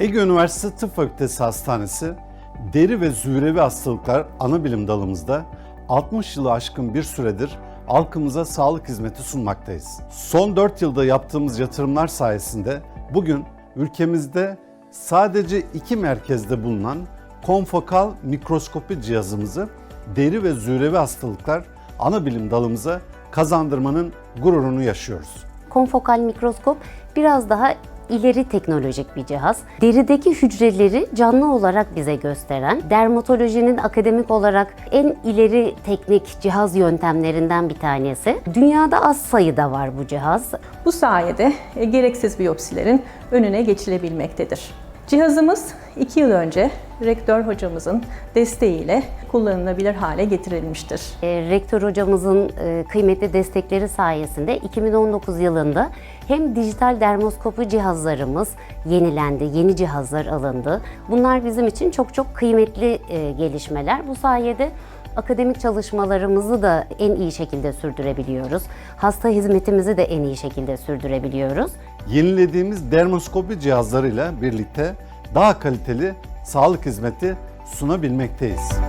Ege Üniversitesi Tıp Fakültesi Hastanesi Deri ve Zührevi Hastalıklar ana bilim dalımızda 60 yılı aşkın bir süredir halkımıza sağlık hizmeti sunmaktayız. Son 4 yılda yaptığımız yatırımlar sayesinde bugün ülkemizde sadece iki merkezde bulunan konfokal mikroskopi cihazımızı deri ve zührevi hastalıklar ana bilim dalımıza kazandırmanın gururunu yaşıyoruz. Konfokal mikroskop biraz daha ileri teknolojik bir cihaz. Derideki hücreleri canlı olarak bize gösteren, dermatolojinin akademik olarak en ileri teknik cihaz yöntemlerinden bir tanesi. Dünyada az sayıda var bu cihaz. Bu sayede e, gereksiz biyopsilerin önüne geçilebilmektedir. Cihazımız 2 yıl önce rektör hocamızın desteğiyle kullanılabilir hale getirilmiştir. E, Rektör hocamızın e, kıymetli destekleri sayesinde 2019 yılında hem dijital dermoskopi cihazlarımız yenilendi, yeni cihazlar alındı. Bunlar bizim için çok çok kıymetli e, gelişmeler. Bu sayede akademik çalışmalarımızı da en iyi şekilde sürdürebiliyoruz. Hasta hizmetimizi de en iyi şekilde sürdürebiliyoruz. Yenilediğimiz dermoskopi cihazlarıyla birlikte daha kaliteli sağlık hizmeti sunabilmekteyiz.